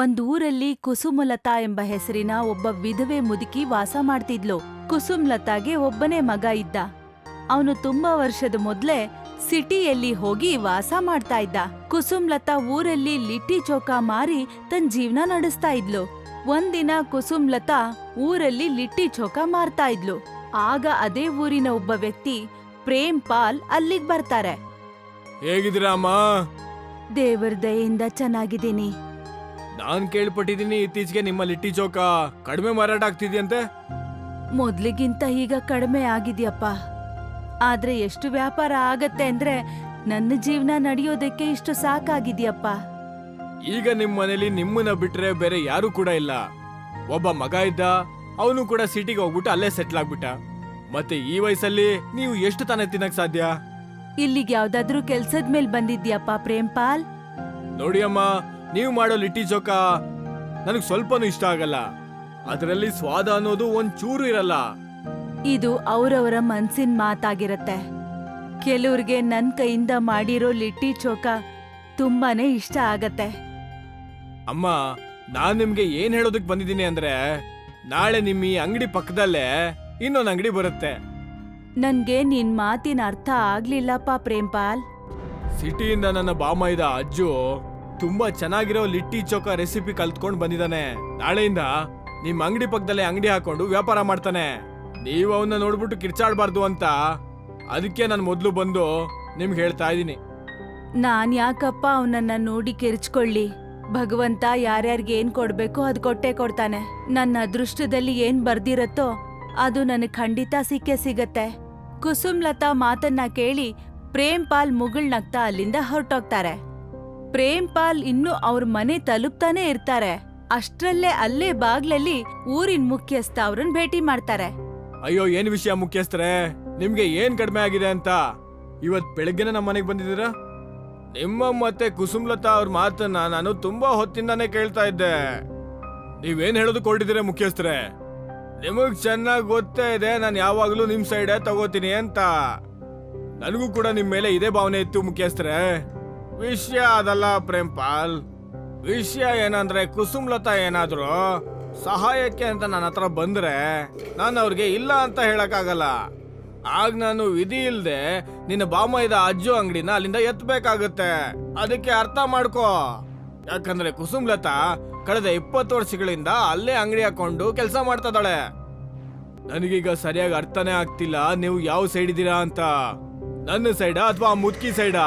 ಒಂದೂರಲ್ಲಿ ಕುಸುಮಲತಾ ಎಂಬ ಹೆಸರಿನ ಒಬ್ಬ ವಿಧವೆ ಮುದುಕಿ ವಾಸ ಮಾಡ್ತಿದ್ಲು. ಕುಸುಮ್ಲತಾಗೆ ಒಬ್ಬನೇ ಮಗ ಇದ್ದ. ಅವನು ತುಂಬಾ ವರ್ಷದ ಮೊದ್ಲೇ ಸಿಟಿಯಲ್ಲಿ ಹೋಗಿ ವಾಸ ಮಾಡ್ತಾ ಇದ್ದ. ಕುಸುಮ್ಲತಾ ಊರಲ್ಲಿ ಲಿಟ್ಟಿ ಚೌಕ ಮಾರಿ ತನ್ನ ಜೀವನ ನಡೆಸ್ತಾ ಇದ್ಲು. ಒಂದಿನ ಕುಸುಮ್ಲತಾ ಊರಲ್ಲಿ ಲಿಟ್ಟಿ ಚೌಕ ಮಾರ್ತಾ ಇದ್ಲು. ಆಗ ಅದೇ ಊರಿನ ಒಬ್ಬ ವ್ಯಕ್ತಿ ಪ್ರೇಮ್ ಪಾಲ್ ಅಲ್ಲಿಗ್ ಬರ್ತಾರೆ. ಹೇಗಿದ್ದೀರಾ ಅಮ್ಮ ದೇವರ ದಯೆಯಿಂದ ಚೆನ್ನಾಗಿದ್ದೀನಿ. ನಾನ್ ಕೇಳ್ಪಟ್ಟಿದೀನಿ ಇತ್ತೀಚೆಗೆ ನಿಮ್ಮ ಲಿಟ್ಟಿ ಚೌಕ. ಕಡಿಮೆ ಮಾರಾಟ ಆಗ್ತಿದ್ಯಂತೆ? ಮೊದ್ಲಿಗಿಂತ ಈಗ ಕಡಿಮೆ ಆಗಿದ್ಯಪ್ಪ. ಆದ್ರೆ ಎಷ್ಟು ವ್ಯಾಪಾರ ಆಗತ್ತೆ ಅಂದ್ರೆ ನನ್ನ ಜೀವನ ನಡೆಯೋದಕ್ಕೆ ಇಷ್ಟು ಸಾಕಾಗಿದ್ಯಪ್ಪ. ಈಗ ನಿಮ್ ಮನೇಲಿ ನಿಮ್ಮನ್ನ ಬಿಟ್ರೆ ಬೇರೆ ಯಾರು ಕೂಡ ಇಲ್ಲ. ಒಬ್ಬ ಮಗ ಇದ್ದ ಅವನು ಕೂಡ ಸಿಟಿಗೆ ಹೋಗ್ಬಿಟ್ಟು ಅಲ್ಲೇ ಸೆಟ್ಲ್ ಆಗ್ಬಿಟ್ಟ. ಮತ್ತೆ ಈ ವಯಸ್ಸಲ್ಲಿ ನೀವು ಎಷ್ಟು ತಾನೆ ತಿನ್ನಕ್ ಸಾಧ್ಯ? ಇಲ್ಲಿಗೆ ಯಾವ್ದಾದ್ರೂ ಕೆಲ್ಸದ ಮೇಲೆ ಬಂದಿದ್ಯಪ್ಪ ಪ್ರೇಮ್ಪಾಲ್? ನೋಡಿ ಅಮ್ಮ ನೀವು ಮಾಡೋ ಲಿಟ್ಟಿ ಚೌಕ ನನಗೆ ಸ್ವಲ್ಪನೂ ಇಷ್ಟ ಆಗಲ್ಲ. ಅದರಲ್ಲಿ ಸ್ವಾದ ಅನ್ನೋದು ಒಂದ್ ಚೂರು ಇರಲ್ಲ. ಇದು ಅವರವರ ಮನ್ಸಿನ ಮಾತಾಗಿರತ್ತೆ. ಕೆಲವ್ರಿಗೆ ನನ್ ಕೈಯಿಂದ ಮಾಡಿರೋ ಲಿಟ್ಟಿ ಚೋಕ ತುಂಬಾನೇ ಇಷ್ಟ ಆಗತ್ತೆ. ಅಮ್ಮ ನಾನ್ ನಿಮ್ಗೆ ಏನ್ ಹೇಳೋದಕ್ ಬಂದಿದ್ದೀನಿ ಅಂದ್ರೆ ನಾಳೆ ನಿಮ್ಮ ಈ ಅಂಗಡಿ ಪಕ್ಕದಲ್ಲೇ ಇನ್ನೊಂದ್ ಅಂಗಡಿ ಬರುತ್ತೆ. ನನ್ಗೆ ನಿನ್ ಮಾತಿನ ಅರ್ಥ ಆಗ್ಲಿಲ್ಲಪ್ಪ ಪ್ರೇಮ್ಪಾಲ್. ಸಿಟಿಯಿಂದ ನನ್ನ ಬಾಮೈದ ಅಜ್ಜು ತುಂಬಾ ಚೆನ್ನಾಗಿರೋ ಲಿಟ್ಟಿ ಚೋಕ ರೆಸಿಪಿ ಕಲ್ತ್ಕೊಂಡ್ ಬಂದಿದ್ದಾನೆ ನಾಳೆಯಿಂದ ನಿಮ್ ಅಂಗಡಿ ಪಕ್ಕದಲ್ಲೇ ಅಂಗಡಿ ಹಾಕೊಂಡು ವ್ಯಾಪಾರ ಮಾಡ್ತಾನೆ. ನೀವು ಅವನ್ನ ನೋಡ್ಬಿಟ್ಟು ಕಿರ್ಚಾಡ್ಬಾರ್ದು ಅಂತ ಅದಕ್ಕೆ ನಾನು ಮೊದ್ಲು ಬಂದು ನಿಮ್ಗೆ ಹೇಳ್ತಾ ಇದ್ದೀನಿ. ನಾನ್ ಯಾಕಪ್ಪ ಅವನನ್ನ ನೋಡಿ ಕೆರ್ಚ್ಕೊಳ್ಳಿ? ಭಗವಂತ ಯಾರ್ಯಾರಿಗೆ ಏನ್ ಕೊಡ್ಬೇಕೋ ಅದ್ ಕೊಟ್ಟೆ ಕೊಡ್ತಾನೆ. ನನ್ನ ಅದೃಷ್ಟದಲ್ಲಿ ಏನ್ ಬರ್ದಿರತ್ತೋ ಅದು ನನಗ್ ಖಂಡಿತ ಸಿಕ್ಕೇ ಸಿಗತ್ತೆ. ಕುಸುಮ್ಲತಾ ಮಾತನ್ನ ಕೇಳಿ ಪ್ರೇಮ್ಪಾಲ್ ಮುಗುಳ್ನಗ್ತಾ ಅಲ್ಲಿಂದ ಹೊರಟೋಗ್ತಾರೆ. ಪ್ರೇಮ್ಪಾಲ್ ಇನ್ನು ಅವ್ರ ಮನೆ ತಲುಪ್ತಾನೆ ಇರ್ತಾರೆ. ಅಷ್ಟ್ರಲ್ಲೇ ಅಲ್ಲೇ ಬಾಗ್ಲಲ್ಲಿ ಊರಿನ ಮುಖ್ಯಸ್ಥ ಅವ್ರನ್ ಭೇಟಿ ಮಾಡ್ತಾರೆ. ಅಯ್ಯೋ, ಏನ್ ವಿಷಯ ಮುಖ್ಯಸ್ಥರೇ? ನಿಮ್ಗೆ ಏನ್ ಕಡಿಮೆ ಆಗಿದೆ ಅಂತ? ಇವತ್ ಬೆಳಗ್ಗೆನೆ ನಮ್ಮ ಮನೆಗೆ ಬಂದಿದ್ದೀರಾ? ನಿಮ್ಮ ಮತ್ತೆ ಕುಸುಮ್ಲತಾ ಅವ್ರ ಮಾತನ್ನ ನಾನು ತುಂಬಾ ಹೊತ್ತಿಂದಾನೇ ಕೇಳ್ತಾ ಇದ್ದೆ. ನೀವೇನ್ ಹೇಳೋದಕ್ಕೆ ಹೊರಟಿದ್ದೀರಾ ಮುಖ್ಯಸ್ಥರೇ? ನಿಮಗ್ ಚೆನ್ನಾಗಿ ಗೊತ್ತೇ ಇದೆ, ನಾನು ಯಾವಾಗ್ಲೂ ನಿಮ್ ಸೈಡೇ ತಗೋತೀನಿ ಅಂತ. ನನಗೂ ಕೂಡ ನಿಮ್ ಮೇಲೆ ಇದೇ ಭಾವನೆ ಇತ್ತು ಮುಖ್ಯಸ್ಥರೇ. ವಿಷಯ ಅದಲ್ಲ ಪ್ರೇಮ್ಪಾಲ್. ವಿಷಯ ಏನಂದ್ರೆ ಕುಸುಮ್ಲತಾ ಏನಾದ್ರು ಸಹಾಯಕ್ಕೆ ಅಂತ ನನ್ನ ಹತ್ರ ಬಂದ್ರೆ ನಾನು ಅವ್ರಿಗೆ ಇಲ್ಲ ಅಂತ ಹೇಳಕ್ಕಾಗಲ್ಲ. ಆಗ ನಾನು ವಿಧಿ ಇಲ್ದೆ ನಿನ್ನ ಬಾಮೈದ ಅಜ್ಜು ಅಂಗಡಿನ ಅಲ್ಲಿಂದ ಎತ್ತಬೇಕಾಗುತ್ತೆ ಅದಕ್ಕೆ ಅರ್ಥ ಮಾಡ್ಕೋ. ಯಾಕಂದ್ರೆ ಕುಸುಮ್ಲತಾ ಕಳೆದ ಇಪ್ಪತ್ತು ವರ್ಷಗಳಿಂದ ಅಲ್ಲೇ ಅಂಗಡಿ ಹಾಕೊಂಡು ಕೆಲಸ ಮಾಡ್ತಾ ಇದ್ದಾಳೆ. ನನಗೀಗ ಸರಿಯಾಗಿ ಅರ್ಥನೇ ಆಗ್ತಿಲ್ಲ, ನೀವು ಯಾವ ಸೈಡ್ ಇದ್ದೀರಾ ಅಂತ. ನನ್ನ ಸೈಡಾ ಅಥವಾ ಮುದ್ಕಿ ಸೈಡಾ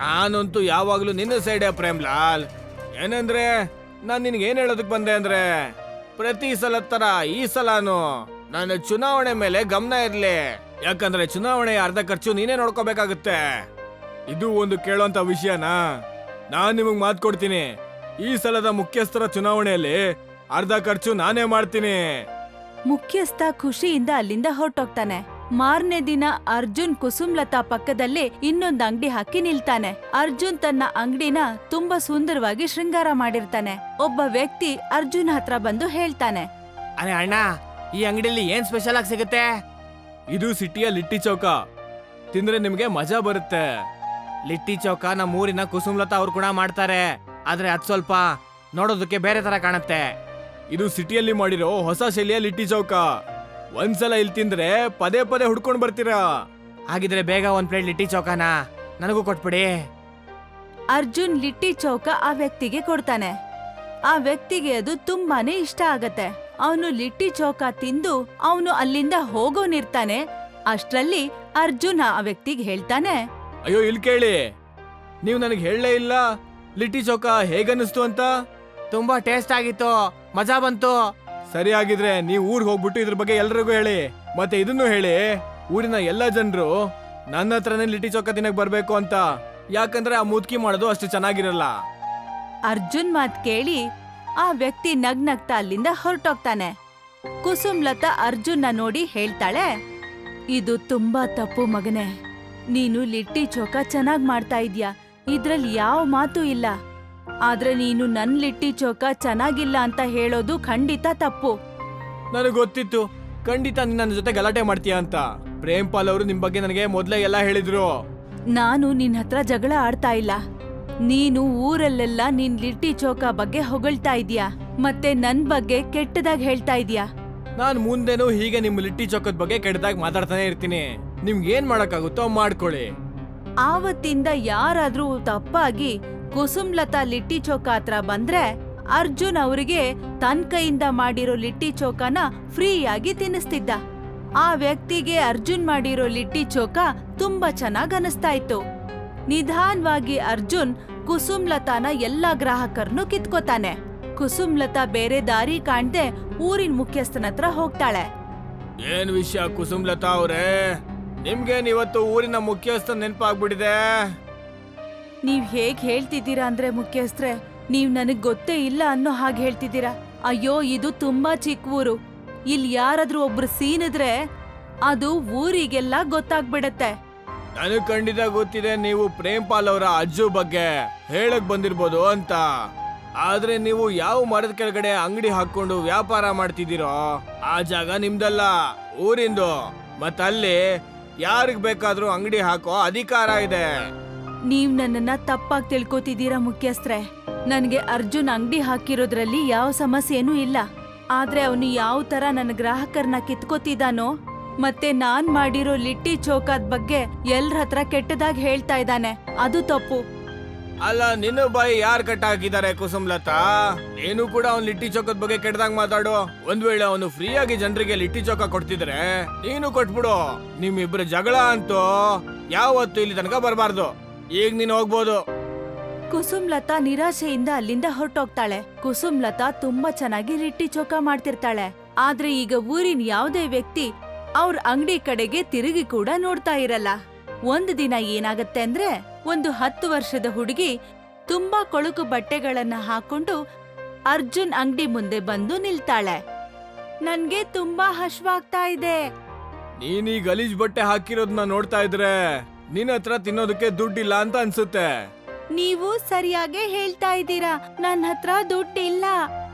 ನಾನಂತೂ ಯಾವಾಗ್ಲೂ ನಿನ್ನ ಸೈಡೆ ಪ್ರೇಮ್ ಲಾಲ್ ಏನಂದ್ರೆ, ನಾನ್ ನಿನ್ಗೆ ಏನ್ ಹೇಳೋದಕ್ ಬಂದೆ ಅಂದ್ರೆ, ಪ್ರತಿ ಸಲ ತರ ಈ ಸಲನು ನನ್ನ ಚುನಾವಣೆ ಮೇಲೆ ಗಮನ ಇರ್ಲಿ. ಯಾಕಂದ್ರೆ ಚುನಾವಣೆಯ ಅರ್ಧ ಖರ್ಚು ನೀನೇ ನೋಡ್ಕೋಬೇಕಾಗುತ್ತೆ. ಇದು ಒಂದು ಕೇಳುವಂತ ವಿಷಯನಾ ನಾನ್ ನಿಮಗ್ ಮಾತು ಕೊಡ್ತೀನಿ. ಈ ಸಲದ ಮುಖ್ಯಸ್ಥರ ಚುನಾವಣೆಯಲ್ಲಿ ಅರ್ಧ ಖರ್ಚು ನಾನೇ ಮಾಡ್ತೀನಿ. ಮುಖ್ಯಸ್ಥ ಖುಷಿಯಿಂದ ಅಲ್ಲಿಂದ ಹೊರಟೋಗ್ತಾನೆ. ಮಾರನೇ ದಿನ ಅರ್ಜುನ್ ಕುಸುಮ್ಲತಾ ಪಕ್ಕದಲ್ಲೇ ಇನ್ನೊಂದು ಅಂಗಡಿ ಹಾಕಿ ನಿಲ್ತಾನೆ. ಅರ್ಜುನ್ ತನ್ನ ಅಂಗಡಿನ ತುಂಬಾ ಸುಂದರವಾಗಿ ಶೃಂಗಾರ ಮಾಡಿರ್ತಾನೆ. ಒಬ್ಬ ವ್ಯಕ್ತಿ ಅರ್ಜುನ್ ಹತ್ರ ಬಂದು ಹೇಳ್ತಾನೆ. ಅರೆ ಅಣ್ಣ ಈ ಅಂಗಡಿಯಲ್ಲಿ ಏನ್ ಸ್ಪೆಷಲ್ ಆಗಿ ಸಿಗುತ್ತೆ? ಇದು ಸಿಟಿಯ ಲಿಟ್ಟಿ ಚೌಕ. ತಿಂದ್ರೆ ನಿಮ್ಗೆ ಮಜಾ ಬರುತ್ತೆ. ಲಿಟ್ಟಿ ಚೌಕ ನಮ್ಮ ಊರಿನ ಕುಸುಮ್ಲತಾ ಅವ್ರು ಕೂಡ ಮಾಡ್ತಾರೆ. ಆದ್ರೆ ಅದ್ ಸ್ವಲ್ಪ ನೋಡೋದಕ್ಕೆ ಬೇರೆ ತರ ಕಾಣುತ್ತೆ. ಇದು ಸಿಟಿಯಲ್ಲಿ ಮಾಡಿರೋ ಹೊಸ ಶೈಲಿಯ ಲಿಟ್ಟಿ ಚೌಕ. ಒಂದ್ಸಲ ಇಲ್ಲಿ ತಿಂದ್ರೆ ಪದೇ ಪದೇ ಹುಡ್ಕೊಂಡು ಬರ್ತೀರಾ? ಹಾಗಿದ್ರೆ ಬೇಗ ಒಂದ್ ಪ್ಲೇಟ್ ಲಿಟ್ಟಿ ಚೌಕನ ನನಗೂ ಕೊಟ್ಬಿಡಿ. ಅರ್ಜುನ್ ಲಿಟ್ಟಿ ಚೌಕ ಆ ವ್ಯಕ್ತಿಗೆ ಕೊಡ್ತಾನೆ. ಆ ವ್ಯಕ್ತಿಗೆ ಅದು ತುಂಬಾನೇ ಇಷ್ಟ ಆಗತ್ತೆ. ಅವನು ಲಿಟ್ಟಿ ಚೌಕ ತಿಂದು ಅವನು ಅಲ್ಲಿಂದ ಹೋಗೋನಿರ್ತಾನೆ ಅಷ್ಟ್ರಲ್ಲಿ ಅರ್ಜುನ್ ಆ ವ್ಯಕ್ತಿಗೆ ಹೇಳ್ತಾನೆ. ಅಯ್ಯೋ ಇಲ್ಲಿ ಕೇಳಿ. ನೀವು ನನಗೆ ಹೇಳಲೇ ಇಲ್ಲ. ಲಿಟ್ಟಿ ಚೌಕ ಹೇಗನ್ನಿಸ್ತು ಅಂತ? ತುಂಬಾ ಟೇಸ್ಟ್ ಆಗಿತ್ತು. ಮಜಾ ಬಂತು. ಸರಿ ಆಗಿದ್ರೆ ನೀವು ಊರಿಗೆ ಹೋಗ್ಬಿಟ್ಟು ಇದ್ರ ಬಗ್ಗೆ ಎಲ್ರಿಗೂ ಹೇಳಿ. ಮತ್ತೆ ಇದನ್ನು ಹೇಳಿ, ಊರಿನ ಎಲ್ಲ ಜನರು, ನನ್ನ ಹತ್ರನೇ ಲಿಟ್ಟಿ ಚೌಕ ತಿನ್ನಕ್ ಬರ್ಬೇಕು ಅಂತ. ಯಾಕಂದ್ರೆ ಆ ಮುದ್ಕಿ ಮಾಡೋದು ಅಷ್ಟು ಚೆನ್ನಾಗಿರಲ್ಲ. ಅರ್ಜುನ್ ಮಾತ್ ಕೇಳಿ ಆ ವ್ಯಕ್ತಿ ನಗ್ನಗ್ತಾ ಅಲ್ಲಿಂದ ಹೊರಟೋಗ್ತಾನೆ. ಕುಸುಮ್ ಲತಾ ಅರ್ಜುನ್ನ ನೋಡಿ ಹೇಳ್ತಾಳೆ, ಇದು ತುಂಬಾ ತಪ್ಪು ಮಗನೇ. ನೀನು ಲಿಟ್ಟಿ ಚೋಕ ಚೆನ್ನಾಗ್ ಮಾಡ್ತಾ ಇದ್ಯಾ? ಇದ್ರಲ್ಲಿ ಯಾವ ಮಾತು ಇಲ್ಲ. ಆದ್ರೆ ನೀನು ನನ್ ಲಿಟ್ಟಿ ಚೌಕ ಚೆನ್ನಾಗಿಲ್ಲ ಅಂತ ಹೇಳೋದು ಖಂಡಿತ ತಪ್ಪು. ನನಗೆ ಗೊತ್ತಿತ್ತು. ಖಂಡಿತ ನೀನ್ ನನ್ನ ಜೊತೆ ಗಲಾಟೆ ಮಾಡ್ತೀಯ ಅಂತ. ಪ್ರೇಮ್ ಪಾಲ್ ಅವರು ನಿಮ್ ಬಗ್ಗೆ ನನಗೆ ಮೊದಲೇ ಎಲ್ಲ ಹೇಳಿದ್ರು. ನಾನು ನಿನ್ ಹತ್ರ ಜಗಳ ಆಡ್ತಾ ಇಲ್ಲ. ನೀನು ಊರಲ್ಲೆಲ್ಲ ನಿನ್ ಲಿಟ್ಟಿ ಚೋಕ ಬಗ್ಗೆ ಹೊಗಳ್ತಾ ಇದೀಯ? ಮತ್ತೆ ನನ್ ಬಗ್ಗೆ ಕೆಟ್ಟದಾಗ್ ಹೇಳ್ತಾ ಇದೀಯ? ನಾನ್ ಮುಂದೆನೂ ಹೀಗೆ ನಿಮ್ ಲಿಟ್ಟಿ ಚೌಕದ ಬಗ್ಗೆ ಕೆಟ್ಟದಾಗ ಮಾತಾಡ್ತಾನೆ ಇರ್ತೀನಿ. ನಿಮ್ಗೆ ಏನ್ ಮಾಡಕ್ಕಾಗುತ್ತೋ ಮಾಡ್ಕೊಳ್ಳಿ. ಆವತ್ತಿಂದ ಯಾರಾದ್ರೂ ತಪ್ಪಾಗಿ ಕುಸುಮ್ಲತಾ ಲಿಟ್ಟಿ ಚೌಕ ಹತ್ರ ಬಂದ್ರೆ ಅರ್ಜುನ್ ಅವರಿಗೆ ತನ್ ಕೈಯಿಂದ ಮಾಡಿರೋ ಲಿಟ್ಟಿ ಚೌಕನ ಫ್ರೀಯಾಗಿ ತಿನ್ನಿಸ್ತಿದ್ದ. ಆ ವ್ಯಕ್ತಿಗೆ ಅರ್ಜುನ್ ಮಾಡಿರೋ ಲಿಟ್ಟಿ ಚೋಕ ತುಂಬಾ ಚೆನ್ನಾಗ್ ಅನಿಸ್ತಾ ಇತ್ತು. ನಿಧಾನ್ವಾಗಿ ಅರ್ಜುನ್ ಕುಸುಮ್ಲತಾನ ಎಲ್ಲಾ ಗ್ರಾಹಕರನ್ನು ಕಿತ್ಕೋತಾನೆ. ಕುಸುಮ್ಲತಾ ಬೇರೆ ದಾರಿ ಕಾಣ್ದೆ ಊರಿನ ಮುಖ್ಯಸ್ಥನ ಹತ್ರ ಹೋಗ್ತಾಳೆ. ಏನ್ ವಿಷಯ ಕುಸುಮ್ಲತಾ ಅವ್ರೆ? ನಿಮ್ಗೇನ್ ಇವತ್ತು ಊರಿನ ಮುಖ್ಯಸ್ಥ ನೆನಪಾಗ್ಬಿಟ್ಟಿದೆ? ನೀವ್ ಹೇಗ್ ಹೇಳ್ತಿದ್ದೀರಾ ಅಂದ್ರೆ ಮುಖ್ಯಸ್ಥ್ರೆ, ನೀವ್ ನನಗ್ ಗೊತ್ತೇ ಇಲ್ಲ ಅನ್ನೋ ಹಾಗೆ ಹೇಳ್ತಿದ್ದೀರಾ? ಅಯ್ಯೋ, ಇದು ತುಂಬಾ ಚಿಕ್ಕ ಊರು. ಇಲ್ಲಿ ಯಾರಾದ್ರೂ ಒಬ್ರು ಸೀನಿದ್ರೆ ಅದು ಊರಿಗೆಲ್ಲ ಗೊತ್ತಾಗ್ಬಿಡತ್ತೆ. ನನಗ್ ಖಂಡಿತ ಗೊತ್ತಿದೆ ನೀವು ಪ್ರೇಮ್ಪಾಲ್ ಅವರ ಅಜ್ಜು ಬಗ್ಗೆ. ಹೇಳಕ್ ಬಂದಿರ್ಬೋದು ಅಂತ. ಆದ್ರೆ ನೀವು ಯಾವ ಮರದ ಕೆಳಗಡೆ ಅಂಗಡಿ ಹಾಕೊಂಡು ವ್ಯಾಪಾರ ಮಾಡ್ತಿದ್ದೀರೋ, ಆ ಜಾಗ ನಿಮ್ದಲ್ಲ, ಊರಿಂದು. ಮತ್ತಲ್ಲಿ ಯಾರಿಗ್ ಬೇಕಾದ್ರೂ ಅಂಗಡಿ ಹಾಕೋ ಅಧಿಕಾರ ಇದೆ. ನೀವ್ ನನ್ನನ್ನ ತಪ್ಪಾಗಿ ತಿಳ್ಕೊತಿದ್ದೀರಾ ಮುಖ್ಯಸ್ಥ್ರೆ. ನನ್ಗೆ ಅರ್ಜುನ್ ಅಂಗಡಿ ಹಾಕಿರೋದ್ರಲ್ಲಿ ಯಾವ ಸಮಸ್ಯೆನೂ ಇಲ್ಲ. ಆದ್ರೆ ಅವನು ಯಾವ ತರ ನನ್ನ ಗ್ರಾಹಕರನ್ನ ಕಿತ್ಕೋತಿದ್ದಾನೋ, ಮತ್ತೆ ನಾನ್ ಮಾಡಿರೋ ಲಿಟ್ಟಿ ಚೌಕಾದ್ ಬಗ್ಗೆ ಎಲ್ರ ಹತ್ರ ಕೆಟ್ಟದಾಗಿ ಹೇಳ್ತಾ ಇದ್ದಾನೆ. ಅದು ತಪ್ಪು. ಅಲ್ಲ, ನಿನ್ನ ಬಾಯಿ ಯಾರ್ ಕಟ್ ಹಾಕಿದ್ದಾರೆ ಕುಸುಮ್ಲತಾ? ನೀನು ಕೂಡ ಅವ್ನ್ ಲಿಟ್ಟಿ ಚೌಕದ ಬಗ್ಗೆ ಕೆಟ್ಟದಾಗ ಮಾತಾಡು. ಒಂದ್ ವೇಳೆ ಅವನು ಫ್ರೀಯಾಗಿ ಜನರಿಗೆ ಲಿಟ್ಟಿ ಚೌಕ ಕೊಡ್ತಿದ್ರೆ, ನೀನು ಕೊಟ್ಬಿಡು. ನಿಮ್ಮಿಬ್ರ ಜಗಳ ಅಂತೂ ಯಾವತ್ತು ಇಲ್ಲಿ ತನಕ ಬರಬಾರ್ದು. ಈಗ ನೀನು ಹೋಗ್ಬೋದು. ಕುಸುಮ್ಲತಾ ನಿರಾಶೆಯಿಂದ ಅಲ್ಲಿಂದ ಹೊರಟೋಗ್ತಾಳೆ. ಕುಸುಮ್ಲತಾ ತುಂಬಾ ಚೆನ್ನಾಗಿ ಲಿಟ್ಟಿ ಚೌಕ ಮಾಡ್ತಿರ್ತಾಳೆ. ಆದ್ರೆ ಈಗ ಊರಿನ ಯಾವುದೇ ವ್ಯಕ್ತಿ ಅವ್ರ ಅಂಗಡಿ ಕಡೆಗೆ ತಿರುಗಿ ಕೂಡ ನೋಡ್ತಾ ಇರಲ್ಲ. ಒಂದ್ ದಿನ ಏನಾಗತ್ತೆ ಅಂದ್ರೆ ಒಂದು ಹತ್ತು ವರ್ಷದ ಹುಡುಗಿ ತುಂಬಾ ಕೊಳುಕು ಬಟ್ಟೆಗಳನ್ನ ಹಾಕೊಂಡು ಅರ್ಜುನ್ ಅಂಗಡಿ ಮುಂದೆ ಬಂದು ನಿಲ್ತಾಳೆ. ನನ್ಗೆ ತುಂಬಾ ಹಶ್ವಾಗ್ತಾ ಇದೆ. ನೀನ್ ಈ ಗಲೀಜ್ ಬಟ್ಟೆ ಹಾಕಿರೋದನ್ನ ನೋಡ್ತಾ ಇದ್ರೆ ನಿನ್ನ ಹತ್ರ ತಿನ್ನೋದಕ್ಕೆ ದುಡ್ಡಿಲ್ಲ ಅಂತ ಅನ್ಸುತ್ತೆ. ನೀವು ಸರಿಯಾಗೇ ಹೇಳ್ತಾ ಇದ್ದೀರಾ? ನನ್ನ ಹತ್ರ ದುಡ್ಡಿಲ್ಲ.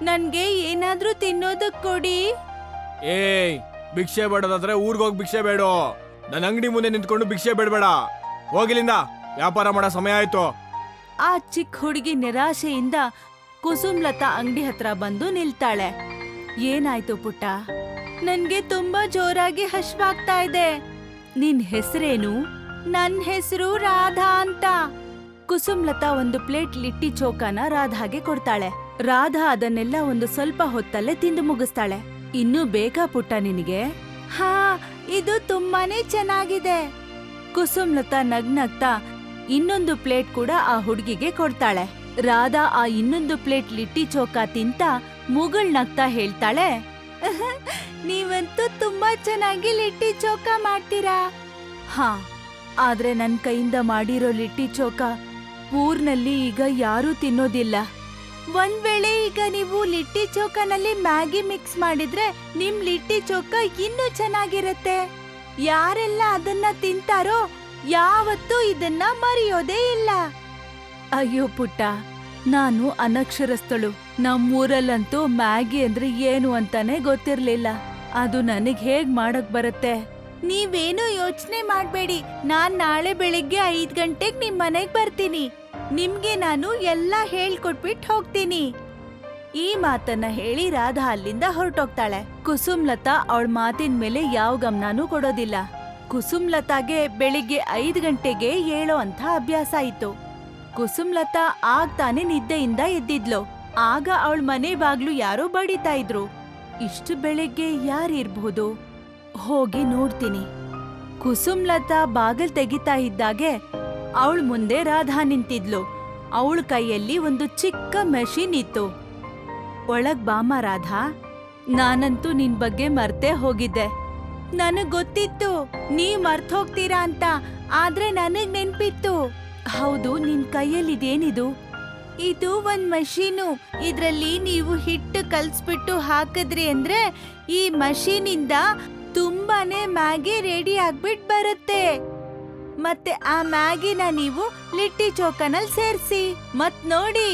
ನನ್ಗೆ ಏನಾದ್ರೂ ತಿನ್ನೋದಕ್ ಕೊಡಿ. ಏಯ್ ಭಿಕ್ಷೆ ಬೇಡದಾದ್ರೆ ಊರ್ಗೋಗಿ ಭಿಕ್ಷೆ ಬೇಡ. ನನ್ನ ಅಂಗಡಿ ಮುಂದೆ ನಿಂತ್ಕೊಂಡು ಭಿಕ್ಷೆ ಬೇಡಬೇಡ. ಹೋಗಿಲಿಂದ ವ್ಯಾಪಾರ ಮಾಡೋ ಸಮಯ ಆಯ್ತು. ಆ ಚಿಕ್ಕ ಹುಡುಗಿ ನಿರಾಶೆಯಿಂದ ಕುಸುಮ್ಲತಾ ಅಂಗಡಿ ಹತ್ರ ಬಂದು ನಿಲ್ತಾಳೆ. ಏನಾಯ್ತು ಪುಟ್ಟ? ನನ್ಗೆ ತುಂಬಾ ಜೋರಾಗಿ ಹಶ್ವಾಗ್ತಾ ಇದೆ. ನಿನ್ ಹೆಸರೇನು? ನನ್ ಹೆಸರು ರಾಧಾ ಅಂತ. ಕುಸುಮ್ಲತಾ ಒಂದು ಪ್ಲೇಟ್ ಲಿಟ್ಟಿ ಚೌಕಾನ ರಾಧಾಗೆ ಕೊಡ್ತಾಳೆ. ರಾಧಾ ಅದನ್ನೆಲ್ಲ ಒಂದು ಸ್ವಲ್ಪ ಹೊತ್ತಲ್ಲೇ ತಿಂದು ಮುಗಿಸ್ತಾಳೆ. ಇನ್ನೂ ಬೇಕಾ ಪುಟ್ಟ ನಿನಗೆ? ಹಾ, ಇದು ತುಂಬಾನೇ ಚೆನ್ನಾಗಿದೆ. ಕುಸುಮ್ಲತಾ ನಗ್ನಗ್ತಾ ಇನ್ನೊಂದು ಪ್ಲೇಟ್ ಕೂಡ ಆ ಹುಡುಗಿಗೆ ಕೊಡ್ತಾಳೆ. ರಾಧಾ ಆ ಇನ್ನೊಂದು ಪ್ಲೇಟ್ ಲಿಟ್ಟಿ ಚೋಕಾ ತಿಂತ ಮುಗುಳ್ನಗ್ತಾ ಹೇಳ್ತಾಳೆ ನೀವಂತೂ ತುಂಬಾ ಚೆನ್ನಾಗಿ ಲಿಟ್ಟಿ ಚೋಕಾ ಮಾಡ್ತೀರಾ? ಹಾ. ಆದ್ರೆ ನನ್ ಕೈಯಿಂದ ಮಾಡಿರೋ ಲಿಟ್ಟಿ ಚೋಕ ಊರ್ನಲ್ಲಿ ಈಗ ಯಾರೂ ತಿನ್ನೋದಿಲ್ಲ. ಒಂದ್ ವೇಳೆ ಈಗ ನೀವು ಲಿಟ್ಟಿ ಚೋಕನಲ್ಲಿ ಮ್ಯಾಗಿ ಮಿಕ್ಸ್ ಮಾಡಿದ್ರೆ ನಿಮ್ ಲಿಟ್ಟಿ ಚೋಕ ಇನ್ನೂ ಚೆನ್ನಾಗಿರತ್ತೆ. ಯಾರೆಲ್ಲ ಅದನ್ನ ತಿಂತಾರೋ ಯಾವತ್ತೂ ಇದನ್ನ ಮರೆಯೋದೇ ಇಲ್ಲ. ಅಯ್ಯೋ ಪುಟ್ಟ, ನಾನು ಅನಕ್ಷರಸ್ಥಳು. ನಮ್ಮೂರಲ್ಲಂತೂ ಮ್ಯಾಗಿ ಅಂದ್ರೆ ಏನು ಅಂತಾನೆ ಗೊತ್ತಿರ್ಲಿಲ್ಲ. ಅದು ನನಗ್ ಹೇಗ್ ಮಾಡಕ್ ಬರುತ್ತೆ? ನೀವೇನು ಯೋಚನೆ ಮಾಡ್ಬೇಡಿ. ನಾನ್ ನಾಳೆ ಬೆಳಿಗ್ಗೆ ಐದ್ ಗಂಟೆಗ್ ನಿಮ್ ಮನೆಗ್ ಬರ್ತೀನಿ. ನಿಮ್ಗೆ ನಾನು ಎಲ್ಲ ಹೇಳ್ಕೊಟ್ಬಿಟ್ ಹೋಗ್ತೀನಿ. ಈ ಮಾತನ್ನ ಹೇಳಿ ರಾಧಾ ಅಲ್ಲಿಂದ ಹೊರಟೋಗ್ತಾಳೆ. ಕುಸುಮ್ಲತಾ ಅವಳ ಮಾತಿನ ಮೇಲೆ ಯಾವ ಗಮನನೂ ಕೊಡೋದಿಲ್ಲ. ಕುಸುಮ್ಲತಾಗೆ ಬೆಳಿಗ್ಗೆ ಐದು ಗಂಟೆಗೆ ಏಳೋ ಅಂತ ಅಭ್ಯಾಸ ಆಯ್ತು. ಕುಸುಮ್ಲತಾ ಆಗ್ ತಾನೇ ನಿದ್ದೆಯಿಂದ ಎದ್ದಿದ್ಲು. ಆಗ ಅವಳ ಮನೆ ಬಾಗ್ಲು ಯಾರೋ ಬಡಿತಾ ಇದ್ರು. ಇಷ್ಟು ಬೆಳಿಗ್ಗೆ ಯಾರಿರ್ಬಹುದು ಹೋಗಿ ನೋಡ್ತೀನಿ. ಕುಸುಮ್ಲತಾ ಬಾಗಲ್ ತೆಗಿತಾ ಇದ್ದಾಗೆ ಅವಳ ಮುಂದೆ ರಾಧಾ ನಿಂತಿದ್ಲು. ಅವಳ ಕೈಯಲ್ಲಿ ಒಂದು ಚಿಕ್ಕ ಮೆಷಿನ್ ಇತ್ತು. ಒಳಗ್ ಬಾಮ ರಾಧಾ, ನಾನಂತೂ ನಿನ್ ಬಗ್ಗೆ ಮರ್ತೇ ಹೋಗಿದ್ದೆ. ನನಗ್ ಗೊತ್ತಿತ್ತು ನೀ ಮರ್ತ್ ಹೋಗ್ತೀರಾ ಅಂತ, ಆದ್ರೆ ನನಗ್ ನೆನ್ಪಿತ್ತು. ಹೌದು, ನಿನ್ ಕೈಯಲ್ಲಿದೇನಿದು? ಇದು ಒಂದ್ ಮಷೀನು. ಇದ್ರಲ್ಲಿ ನೀವು ಹಿಟ್ಟು ಕಲ್ಸ್ಬಿಟ್ಟು ಹಾಕಿದ್ರಿ ಅಂದ್ರೆ ಈ ಮಷೀನಿಂದ ತುಂಬಾನೇ ಮ್ಯಾಗಿ ರೆಡಿ ಆಗ್ಬಿಟ್ ಬರುತ್ತೆ. ಮತ್ತೆ ಆ ಮ್ಯಾಗಿನ ನೀವು ಲಿಟ್ಟಿ ಚೌಕನಲ್ಲಿ ಸೇರಿಸಿ. ಮತ್ ನೋಡಿ,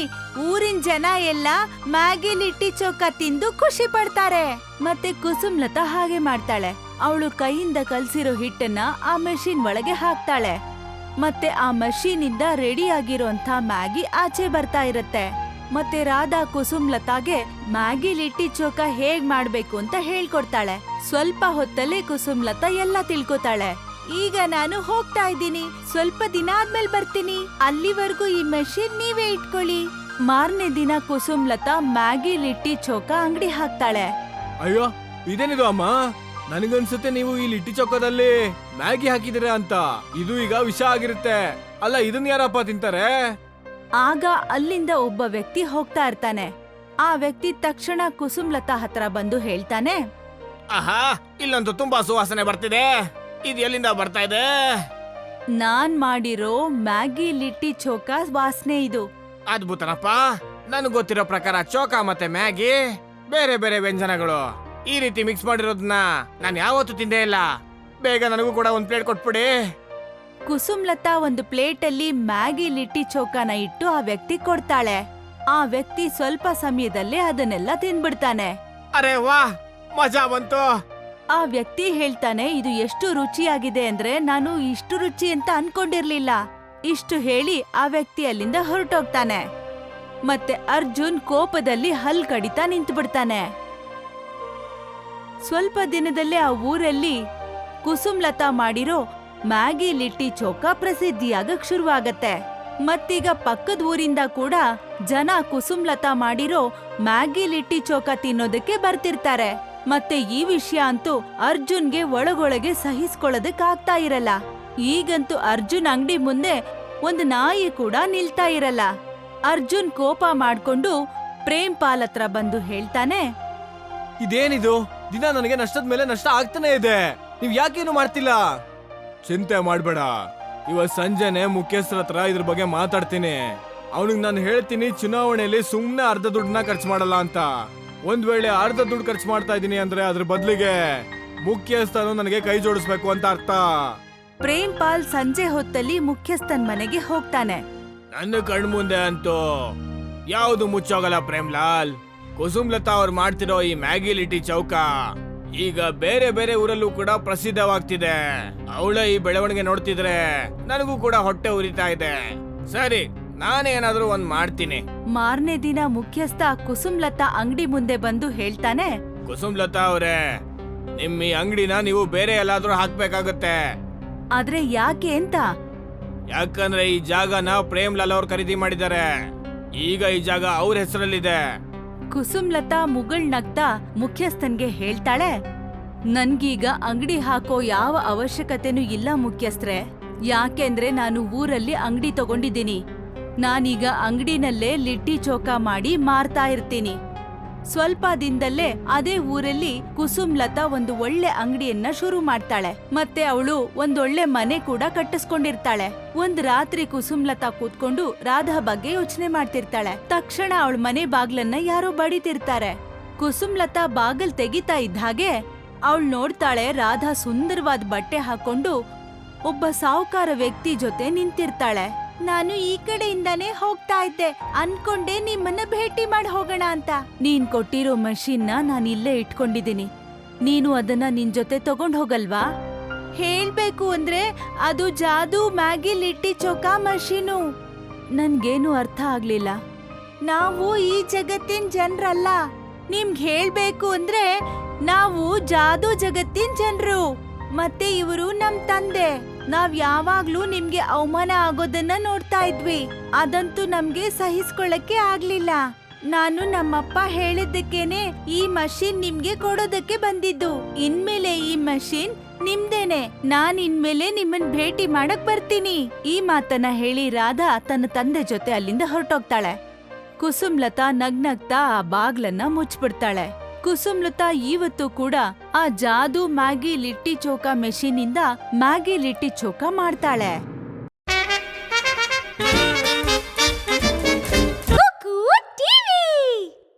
ಊರಿನ ಜನ ಎಲ್ಲ ಮ್ಯಾಗಿ ಲಿಟ್ಟಿ ಚೌಕ ತಿಂದು ಖುಷಿ ಪಡ್ತಾರೆ. ಮತ್ತೆ ಕುಸುಮ್ಲತಾ ಹಾಗೆ ಮಾಡ್ತಾಳೆ. ಅವಳು ಕೈಯಿಂದ ಕಲ್ಸಿರೋ ಹಿಟ್ಟನ್ನ ಆ ಮೆಷಿನ್ ಒಳಗೆ ಹಾಕ್ತಾಳೆ. ಮತ್ತೆ ಆ ಮಷೀನಿಂದ ರೆಡಿ ಆಗಿರೋಂಥ ಮ್ಯಾಗಿ ಆಚೆ ಬರ್ತಾ ಇರತ್ತೆ. ಮತ್ತೆ ರಾಧಾ ಕುಸುಮ್ಲತಾಗೆ ಮ್ಯಾಗಿ ಲಿಟ್ಟಿ ಚೋಕ ಹೇಗ್ ಮಾಡ್ಬೇಕು ಅಂತ ಹೇಳ್ಕೊಡ್ತಾಳೆ. ಸ್ವಲ್ಪ ಹೊತ್ತಲ್ಲೇ ಕುಸುಮ್ಲತಾ ಎಲ್ಲ ತಿಳ್ಕೊತಾಳೆ. ಈಗ ನಾನು ಹೋಗ್ತಾ ಇದ್ದೀನಿ. ಸ್ವಲ್ಪ ದಿನ ಆದ್ಮೇಲೆ ಬರ್ತೀನಿ. ಅಲ್ಲಿವರೆಗೂ ಈ ಮೆಷಿನ್ ನೀವೇ ಇಟ್ಕೊಳ್ಳಿ. ಮಾರನೇ ದಿನ ಕುಸುಮ್ಲತಾ ಮ್ಯಾಗಿ ಲಿಟ್ಟಿ ಚೋಕ ಅಂಗಡಿ ಹಾಕ್ತಾಳೆ. ಅಯ್ಯೋ, ಇದೇನಿದು ಅಮ್ಮ? ನನಗನ್ಸುತ್ತೆ ನೀವು ಈ ಲಿಟ್ಟಿ ಚೌಕದಲ್ಲಿ ಮ್ಯಾಗಿ ಹಾಕಿದಿರ ಅಂತ. ಇದು ಈಗ ವಿಷ ಆಗಿರುತ್ತೆ. ಅಲ್ಲ ಇದನ್ನ ಯಾರಪ್ಪ ತಿಂತಾರೆ? ಆಗ ಅಲ್ಲಿಂದ ಒಬ್ಬ ವ್ಯಕ್ತಿ ಹೋಗ್ತಾ ಇರ್ತಾನೆ. ಆ ವ್ಯಕ್ತಿ ತಕ್ಷಣ ಕುಸುಮ್ಲತಾ ಹತ್ರ ಬಂದು ಹೇಳ್ತಾನೆ ಆಹಾ ಇಲ್ಲೊಂದು ತುಂಬಾ ಸುವಾಸನೆ ಬರ್ತಿದೆ. ಇದು ಎಲ್ಲಿಂದ ಬರ್ತಾ ಇದೆ? ನಾನ್ ಮಾಡಿರೋ ಮ್ಯಾಗಿ ಲಿಟ್ಟಿ ಚೋಕ ವಾಸನೆ ಇದು. ಅದ್ಭುತನಪ್ಪ. ನನಗೆ ಗೊತ್ತಿರೋ ಪ್ರಕಾರ ಚೋಕ ಮತ್ತೆ ಮ್ಯಾಗಿ ಬೇರೆ ಬೇರೆ ವ್ಯಂಜನಗಳು. ಈ ರೀತಿ ಮಿಕ್ಸ್ ಮಾಡಿರೋದನ್ನ ನಾನು ಯಾವತ್ತೂ ತಿಂದೇ ಇಲ್ಲ. ಬೇಗ ನನಗೂ ಕೂಡ ಒಂದು ಪ್ಲೇಟ್ ಕೊಟ್ಬಿಡಿ. ಕುಸುಮ್ಲತಾ ಒಂದು ಪ್ಲೇಟಲ್ಲಿ ಮ್ಯಾಗಿ ಲಿಟ್ಟಿ ಚೋಕಾನ ಇಟ್ಟು ಆ ವ್ಯಕ್ತಿ ಕೊಡ್ತಾಳೆ. ಆ ವ್ಯಕ್ತಿ ಸ್ವಲ್ಪ ಸಮಯದಲ್ಲೇ ಅದನ್ನೆಲ್ಲ ತಿನ್ಬಿಡ್ತಾನೆ. ಅರೆ ವಾ ಮಜಾ ಬಂತು. ಆ ವ್ಯಕ್ತಿ ಹೇಳ್ತಾನೆ ಇದು ಎಷ್ಟು ರುಚಿಯಾಗಿದೆ ಅಂದ್ರೆ ನಾನು ಇಷ್ಟು ರುಚಿ ಅಂತ ಅನ್ಕೊಂಡಿರ್ಲಿಲ್ಲ. ಇಷ್ಟು ಹೇಳಿ ಆ ವ್ಯಕ್ತಿ ಅಲ್ಲಿಂದ ಹೊರಟೋಗ್ತಾನೆ. ಮತ್ತೆ ಅರ್ಜುನ್ ಕೋಪದಲ್ಲಿ ಹಲ್ ಕಡಿತಾ ನಿಂತುಬಿಡ್ತಾನೆ. ಸ್ವಲ್ಪ ದಿನದಲ್ಲೇ ಆ ಊರಲ್ಲಿ ಕುಸುಮ್ಲತಾ ಮಾಡಿರೋ ಮ್ಯಾಗಿ ಲಿಟ್ಟಿ ಚೋಕ ಪ್ರಸಿದ್ಧಿಯಾಗಕ್ ಶುರುವಾಗತ್ತೆ. ಮತ್ತೀಗ ಪಕ್ಕದ ಊರಿಂದ ಕೂಡ ಜನ ಕುಸುಮ್ಲತಾ ಮಾಡಿರೋ ಮ್ಯಾಗಿ ಲಿಟ್ಟಿ ಚೋಕ ತಿನ್ನೋದಕ್ಕೆ ಬರ್ತಿರ್ತಾರೆ. ಮತ್ತೆ ಈ ವಿಷಯ ಅಂತೂ ಅರ್ಜುನ್ಗೆ ಒಳಗೊಳಗೆ ಸಹಿಸ್ಕೊಳ್ಳೋದಕ್ಕಾಗ್ತಾ ಇರಲ್ಲ. ಈಗಂತೂ ಅರ್ಜುನ್ ಅಂಗಡಿ ಮುಂದೆ ಒಂದು ನಾಯಿ ಕೂಡ ನಿಲ್ತಾ ಇರಲ್ಲ. ಅರ್ಜುನ್ ಕೋಪ ಮಾಡ್ಕೊಂಡು ಪ್ರೇಮ್ ಪಾಲ್ ಹತ್ರ ಬಂದು ಹೇಳ್ತಾನೆ, ಇದೇನಿದು? ದಿನ ನನಗೆ ನಷ್ಟದ ಮೇಲೆ ನಷ್ಟ ಆಗ್ತಾನೆ ಇದೆ. ನೀವ್ ಯಾಕೇನು ಮಾಡ್ತಿಲ್ಲ? ಚಿಂತೆ ಮಾಡಬೇಡ. ಇವತ್ ಸಂಜೆನೆ ಮುಖ್ಯಸ್ಥರ ಹತ್ರ ಇದ್ರ ಬಗ್ಗೆ ಮಾತಾಡ್ತೀನಿ. ಅವನಿಗೆ ನಾನು ಹೇಳ್ತೀನಿ ಚುನಾವಣೆಯಲ್ಲಿ ಸುಮ್ಮನೆ ಅರ್ಧ ದುಡ್ಡನ್ನ ಖರ್ಚು ಮಾಡಲ್ಲ ಅಂತ. ಒಂದ್ ವೇಳೆ ಅರ್ಧ ದುಡ್ಡು ಖರ್ಚು ಮಾಡ್ತಾ ಇದ್ದೀನಿ ಅಂದ್ರೆ ಅದ್ರ ಬದಲಿಗೆ ಮುಖ್ಯಸ್ಥನು ನನಗೆ ಕೈ ಜೋಡಿಸ್ಬೇಕು ಅಂತ ಅರ್ಥ. ಪ್ರೇಮ್ ಪಾಲ್ ಸಂಜೆ ಹೊತ್ತಲ್ಲಿ ಮುಖ್ಯಸ್ಥನ್ ಮನೆಗೆ ಹೋಗ್ತಾನೆ. ನನ್ನ ಕಣ್ಮುಂದೆ ಅಂತೂ ಯಾವುದು ಮುಚ್ಚೋಗಲ್ಲ ಪ್ರೇಮ್ಲಾಲ್. ಕುಸುಮ್ಲತಾ ಅವ್ರು ಮಾಡ್ತಿರೋ ಈ ಮ್ಯಾಗಿ ಲಿಟಿ ಚೌಕ. ಈಗ ಬೇರೆ ಬೇರೆ ಊರಲ್ಲೂ ಕೂಡ ಪ್ರಸಿದ್ಧವಾಗ್ತಿದೆ. ಅವಳ ಈ ಬೆಳವಣಿಗೆ ನೋಡ್ತಿದ್ರೆ ನನಗೂ ಕೂಡ ಹೊಟ್ಟೆ ಉರಿತಾ ಇದೆ. ಸರಿ ನಾನೇನಾದ್ರೂ ಒಂದ್ ಮಾಡ್ತೀನಿ. ಮಾರನೇ ದಿನ ಮುಖ್ಯಸ್ಥ ಕುಸುಮ್ಲತಾ ಅಂಗಡಿ ಮುಂದೆ ಬಂದು ಹೇಳ್ತಾನೆ ಕುಸುಮ್ಲತಾ ಅವರೇ ನಿಮ್ಮ ಈ ಅಂಗಡಿನ ನೀವು ಬೇರೆ ಎಲ್ಲಾದ್ರೂ ಹಾಕ್ಬೇಕಾಗತ್ತೆ. ಆದ್ರೆ ಯಾಕೆ ಅಂತ? ಯಾಕಂದ್ರೆ ಈ ಜಾಗನ ಪ್ರೇಮ್ಲಾಲ್ ಅವ್ರು ಖರೀದಿ ಮಾಡಿದ್ದಾರೆ. ಈಗ ಈ ಜಾಗ ಅವ್ರ ಹೆಸರಲ್ಲಿದೆ. ಕುಸುಮ್ಲತಾ ಮುಗುಳ್ ನಗ್ತಾ ಮುಖ್ಯಸ್ಥನ್ಗೆ ಹೇಳ್ತಾಳೆ, ನನ್ಗೀಗ ಅಂಗಡಿ ಹಾಕೋ ಯಾವ ಅವಶ್ಯಕತೆನೂ ಇಲ್ಲ ಮುಖ್ಯಸ್ಥ್ರೆ. ಯಾಕೆಂದ್ರೆ ನಾನು ಊರಲ್ಲಿ ಅಂಗಡಿ ತಗೊಂಡಿದ್ದೀನಿ. ನಾನೀಗ ಅಂಗಡಿನಲ್ಲೇ ಲಿಟ್ಟಿ ಚೋಕ ಮಾಡಿ ಮಾರ್ತಾ ಇರ್ತೀನಿ. ಸ್ವಲ್ಪ ದಿನದಲ್ಲೇ ಅದೇ ಊರಲ್ಲಿ ಕುಸುಮ್ಲತಾ ಒಂದು ಒಳ್ಳೆ ಅಂಗಡಿಯನ್ನ ಶುರು ಮಾಡ್ತಾಳೆ. ಮತ್ತೆ ಅವಳು ಒಂದೊಳ್ಳೆ ಮನೆ ಕೂಡ ಕಟ್ಟಿಸ್ಕೊಂಡಿರ್ತಾಳೆ. ಒಂದ್ ರಾತ್ರಿ ಕುಸುಮ್ಲತಾ ಕೂತ್ಕೊಂಡು ರಾಧಾ ಬಗ್ಗೆ ಯೋಚನೆ ಮಾಡ್ತಿರ್ತಾಳೆ. ತಕ್ಷಣ ಅವಳ ಮನೆ ಬಾಗ್ಲನ್ನ ಯಾರೋ ಬಡಿತಿರ್ತಾರೆ. ಕುಸುಮ್ಲತಾ ಬಾಗಲ್ ತೆಗಿತಾ ಇದ್ದ ಹಾಗೆ ಅವಳು ನೋಡ್ತಾಳೆ ರಾಧಾ ಸುಂದರವಾದ ಬಟ್ಟೆ ಹಾಕೊಂಡು ಒಬ್ಬ ಸಾಹುಕಾರ ವ್ಯಕ್ತಿ ಜೊತೆ ನಿಂತಿರ್ತಾಳೆ. ನಾನು ಈ ಕಡೆಯಿಂದಾನೇ ಹೋಗ್ತಾ ಇದ್ದೆ. ಅನ್ಕೊಂಡೆ ನಿಮ್ಮನ್ನ ಭೇಟಿ ಮಾಡಿ ಹೋಗೋಣ ಅಂತ. ನೀನ್ ಕೊಟ್ಟಿರೋ ಮಷೀನ್ನ ನಾನು ಇಲ್ಲೇ ಇಟ್ಕೊಂಡಿದ್ದೀನಿ. ನೀನು ಅದನ್ನ ನಿನ್ ಜೊತೆ ತಗೊಂಡ್ ಹೋಗಲ್ವಾ? ಹೇಳ್ಬೇಕು ಅಂದ್ರೆ ಅದು ಜಾದು ಮ್ಯಾಗಿ ಲಿಟ್ಟಿ ಚೊಕಾ ಮಷೀನು. ನನ್ಗೇನು ಅರ್ಥ ಆಗ್ಲಿಲ್ಲ. ನಾವು ಈ ಜಗತ್ತಿನ ಜನರಲ್ಲ. ನಿಮ್ಗೆ ಹೇಳ್ಬೇಕು ಅಂದ್ರೆ ನಾವು ಜಾದು ಜಗತ್ತಿನ ಜನರು. ಮತ್ತೆ ಇವರು ನಮ್ ತಂದೆ. ನಾವ್ ಯಾವಾಗ್ಲೂ ನಿಮ್ಗೆ ಅವಮಾನ ಆಗೋದನ್ನ ನೋಡ್ತಾ ಇದ್ವಿ. ಅದಂತೂ ನಮ್ಗೆ ಸಹಿಸ್ಕೊಳ್ಳಕ್ಕೆ ಆಗ್ಲಿಲ್ಲ. ನಾನು ನಮ್ಮಪ್ಪ ಹೇಳಿದ್ದಕ್ಕೇನೆ ಈ ಮಷೀನ್ ನಿಮ್ಗೆ ಕೊಡೋದಕ್ಕೆ ಬಂದಿದ್ದು. ಇನ್ಮೇಲೆ ಈ ಮಷೀನ್ ನಿಮ್ದೇನೆ. ನಾನ್ ಇನ್ಮೇಲೆ ನಿಮ್ಮನ್ ಭೇಟಿ ಮಾಡಕ್ ಬರ್ತೀನಿ. ಈ ಮಾತನ್ನ ಹೇಳಿ ರಾಧಾ ತನ್ನ ತಂದೆ ಜೊತೆ ಅಲ್ಲಿಂದ ಹೊರಟೋಗ್ತಾಳೆ. ಕುಸುಮ್ಲತಾ ನಗ್ನಗ್ತಾ ಆ ಬಾಗ್ಲನ್ನ ಮುಚ್ಚಿಬಿಡ್ತಾಳೆ ಕುಸುಮ್ಲತಾ ಇವತ್ತು ಕೂಡ ಆ ಜಾದು ಮ್ಯಾಗಿ ಲಿಟ್ಟಿ ಚೌಕ ಮೆಷಿನಿಂದ ಮ್ಯಾಗಿ ಲಿಟ್ಟಿ ಚೋಕಾ ಮಾಡ್ತಾಳೆ.